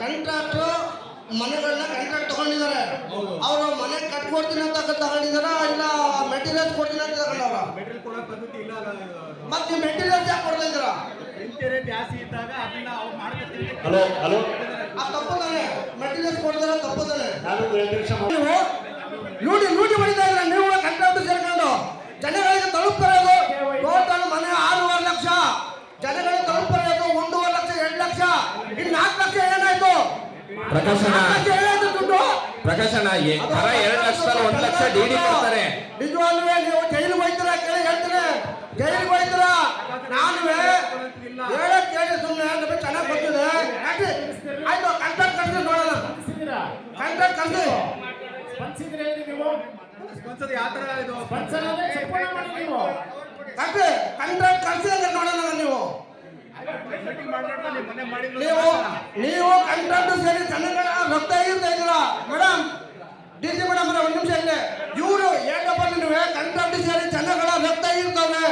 Contract ಮನೆಗಳನ್ನ contract ತಗೊಂಡಿದ್ದಾರೆ. ಅವರು ಮನೆ ಕಟ್ಕೊಡ್ತೀನಿ ಅಂತ ತಗೊಂಡಿದಾರ ಇಲ್ಲ ಮೆಟೀರಿಯಲ್ಸ್ ಕೊಡ್ತೀನಿ ಅಂತ ತಗೊಂಡವ್ರ? ಮೆಟೀರಿಯಲ್ ಕೊಡೋ ಪದ್ಧತಿ ಇಲ್ಲ ಮತ್ತೆ ಮೆಟೀರಿಯಲ್ಸ್ ಯಾಕೆ ಕೊಡ್ತಾ ಇದ್ದೀರಾ? ಜಾಸ್ತಿ ಇದ್ದಾಗ ಅದನ್ನ ಅವ್ರು ಮಾಡ್ಕೊತೀವಿ ಹಲೋ ಹಲೋ. ಆ ತಪ್ಪದಾನೆ. ಮೆಟೀರಿಯಲ್ಸ್ ಕೊಡ್ತಾರೆ ತಪ್ಪದಾನೆ. ನೀವು ಲೂಟಿ ಲೂಟಿ ಮಾಡಿತಾ ಇಲ್ಲ ನೀವು ಕಂಟ್ರಾಕ್ಟ್ ಸೇರ್ಕೊಂಡು. ಜನಗಳಿಗೆ ತಲುಪ್ತಿರೋದು ಟೋಟಲ್ ಮನೆ ಆರೂವರೆ ಲಕ್ಷ. ಜನಗಳಿಗೆ ತಲುಪ್ತಿರೋದು ಒಂದೂವರೆ ಲಕ್ಷ ಎರಡು ಲಕ್ಷ. ಇನ್ನು ನಾಲ್ಕು ಪ್ರಕಾಶನ ಪ್ರಕಾಶನ ಬರ ಎರಡು ಲಕ್ಷ ಒಂದು ಲಕ್ಷ ಡಿ ಡಿ ಕೊಡ್ತಾರೆ. ನಿಜವಾಗ್ಲೂ ನೀವು ಜೈಲಿಗೆ ಹೋಯ್ತೀರ? ಕೇಳಿ ಹೇಳ್ತೀನಿ. ಜೈಲಿಗೆ ಹೋಯ್ತೀರ? ನಾನು ಹೇಳಕ್ ಕೇಳಿ ಸುಮ್ಮನೆ ನಮಗೆ ಚೆನ್ನಾಗಿ ಗೊತ್ತಿದೆ. ಯಾಕೆ? ಆಯ್ತು ಕಾಂಟ್ರಾಕ್ಟ್ ಕಳ್ಸಿ ನೋಡೋಣ. ಕಾಂಟ್ರಾಕ್ಟ್ ಕಳ್ಸಿ. ಸ್ಪಂದಿಸಿದ್ರೆ ನೀವು? ಸ್ಪಂದಿಸೋದು ಯಾವ ತರ ಇದು? ಸ್ಪಂದಿಸೋದೇ ಕಂಟ್ರಾಕ್ಟ್ ಕಳ್ಸಿ ನೋಡೋಣ. ನೀವು ನೀವು ಕಾಂಟ್ರಾಕ್ಟ್ ಸೇರಿ ಜನಗಳ ರಕ್ತ ಇರ್ತಾ ಇದ್ದೀರಾ ಮೇಡಮ್ ಡಿ ಸಿ ಮೇಡಮ್ ಒಂದು ನಿಮಿಷ ಇದೆ ಇವರು ಏನಪ್ಪ ನೀವು ಕಾಂಟ್ರಾಕ್ಟ್ ಸೇರಿ ಜನಗಳ ರಕ್ತ ಇರ್ತವ್ರೆ?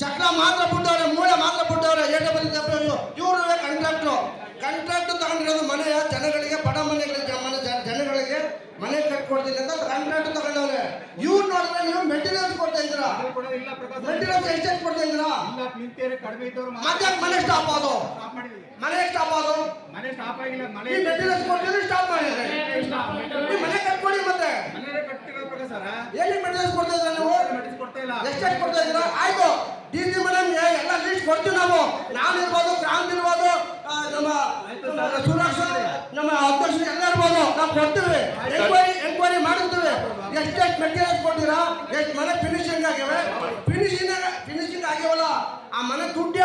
ಚಕ್ರ ಮಾತ್ರ ಬಿಟ್ಟವ್ರೆ ಮೂಳೆ ಮಾತ್ರ ಬಿಟ್ಟವ್ರೆ ಏನಪ್ಪ ಇವರು ಕಾಂಟ್ರಾಕ್ಟ್ರು ಕಾಂಟ್ರಾಕ್ಟ್ ತಗೊಂಡಿರೋದು ಮನೆಯ ಜನಗಳಿಗೆ ಬಡ ಮನೆಗಳಿಗೆ ಮನೆ ಜ- ಜನಗಳಿಗೆ ಮನೆ ಕಟ್ಕೊಡ್ತೀನಿ ಅಂತ ಕಾಂಟ್ರಾಕ್ಟ್ ತಗೊಂಡವ್ರೆ ಇವ್ರು ನೋಡಿದ್ರೆ ನೀವು ಮೆಟೀರಿಯಲ್ಸ್ ಕೊಡ್ತಾ ಇದ್ದೀರಾ? ಮೆಟೀರಿಯಲ್ಸ್ ಎಷ್ಟೆಷ್ಟು ಕೊಡ್ತಾ ಇದ್ದೀರಾ? ಕಡಿಮೆ ಇದ್ದವ್ರು ಮತ್ತೆ ಮನೆ ಸ್ಟಾಪ್ ಆದೋ? ಮನೆ ಸ್ಟಾಪ್ ಆದೋ? ಮನೆ ಸ್ಟಾಪ್ ಆಗಿಲ್ಲ ಮನೆ ಮೆಟೀರಿಯಲ್ಸ್ ಕೊಟ್ಟಿದ್ರೆ ಸ್ಟಾಪ್ ಮಾಡಿದ್ರೆ. ನೀವು ಮನೆ ಕಟ್ಕೊಡಿ ಮತ್ತೆ. ಮನೆ ಕಟ್ಟಿರೋ ಎಲ್ಲಿ ಮೆಟೀರಿಯಲ್ಸ್ ಕೊಡ್ತಾ ಇದ್ದೀರಾ ನೀವು? ಮೆಡಿಸಿನ್ ಕೊಡ್ತಾ ಇಲ್ಲ. ಎಷ್ಟೆಷ್ಟು ಕೊಡ್ತಾ ಇದ್ದೀರಾ ಆಯ್ತು ಡಿ ಸಿ ಮೇಡಮ್ ಎಲ್ಲ ಲೀಸ್ಟ್ ಕೊಡ್ತೀವಿ ನಾವು ನಾನು ಇರ್ಬೋದು ಕ್ರಾಂತಿ ಇರ್ಬೋದು ಆ, ನಮ್ಮ ನಮ್ಮ ಸುರೇಶ್ ಅಧ್ಯಕ್ಷರು ಎಲ್ಲ ಇರ್ಬೋದು ನಾವು ಕೊಡ್ತೀವಿ. ಎಂಕ್ವೈರಿ ಎಂಕ್ವೈರಿ ಮಾಡಿರ್ತೀವಿ ಎಷ್ಟೆಷ್ಟು ಮೆಟೀರಿಯಲ್ಸ್ ಕೊಟ್ಟಿರಾ ಎಷ್ಟು ಮನೆ ಫಿನಿಶಿಂಗ್ ಆಗಿವೆ? ಫಿನಿಶಿಂಗ್ ಫಿನಿಶಿಂಗ್ ಆಗಿವಲ್ಲ. ಆ ಮನೆ ದುಡ್ಡು